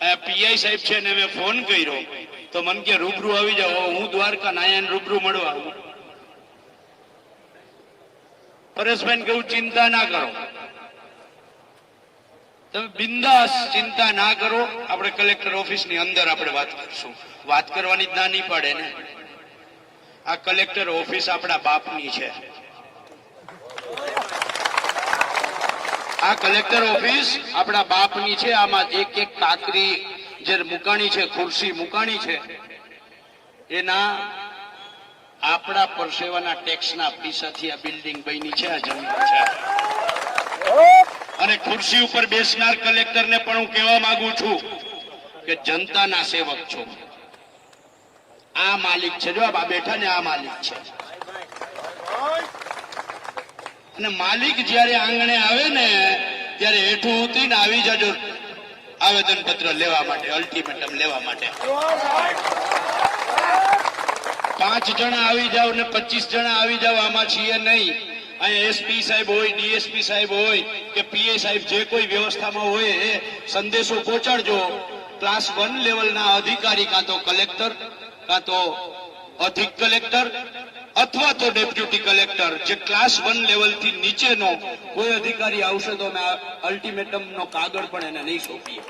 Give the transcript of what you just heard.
PI સાહેબ છે ને મેં ફોન કર્યો. તો મન કે રૂબરૂ આવી જાઓ. હું દ્વારકા નાયન રૂબરૂ મળવા પરેશભાઈ કેવું ચિંતા ના કરો. તમે બિંદાસ ચિંતા ના કરો. આપણે કલેક્ટર ઓફિસની અંદર આપણે વાત કરશું. વાત કરવાની જ ના નહીં પડે ને. આ કલેક્ટર ઓફિસ આપણા બાપની છે. આ કલેક્ટર ઓફિસ આપણા બાપની છે, આમાં એક એક કાકરી જે મુકાણી છે, ખુરશી મુકાણી છે, એના આપણા પરસેવાના ટેક્સના પૈસાથી આ બિલ્ડિંગ બની છે, આ જમીન છે. અને ખુરશી ઉપર બેસનાર કલેક્ટરને પણ હું કહેવા માંગુ છું કે જનતાના સેવક છો. આ માલિક છે. જો આ બેઠા ને આ માલિક છે. અને માલિક જ્યારે આંગણે આવે ને, ત્યારે હેઠું ઉતરીને આવી જજો આવેદન પત્ર લેવા માટે અલ્ટિમેટમ લેવા માટે. પાંચ જણા આવી જાવ ને પચીસ જણા આવી જાવ આમાં છીએ નહીં. અહીંયા એસપી સાહેબ હોય ડીએસપી સાહેબ હોય, કે પીએ સાહેબ જે કોઈ વ્યવસ્થામાં હોય એ સંદેશો પહોંચાડજો. ક્લાસ વન લેવલના અધિકારી કાં તો કલેક્ટર કાં તો અધિક કલેક્ટર અથવા તો ડેપ્યુટી કલેક્ટર, જે ક્લાસ વન લેવલથી નીચેનો કોઈ અધિકારી આવશે તો અમે અલ્ટિમેટમ નો કાગળ પણ એને નહીં સોંપીએ.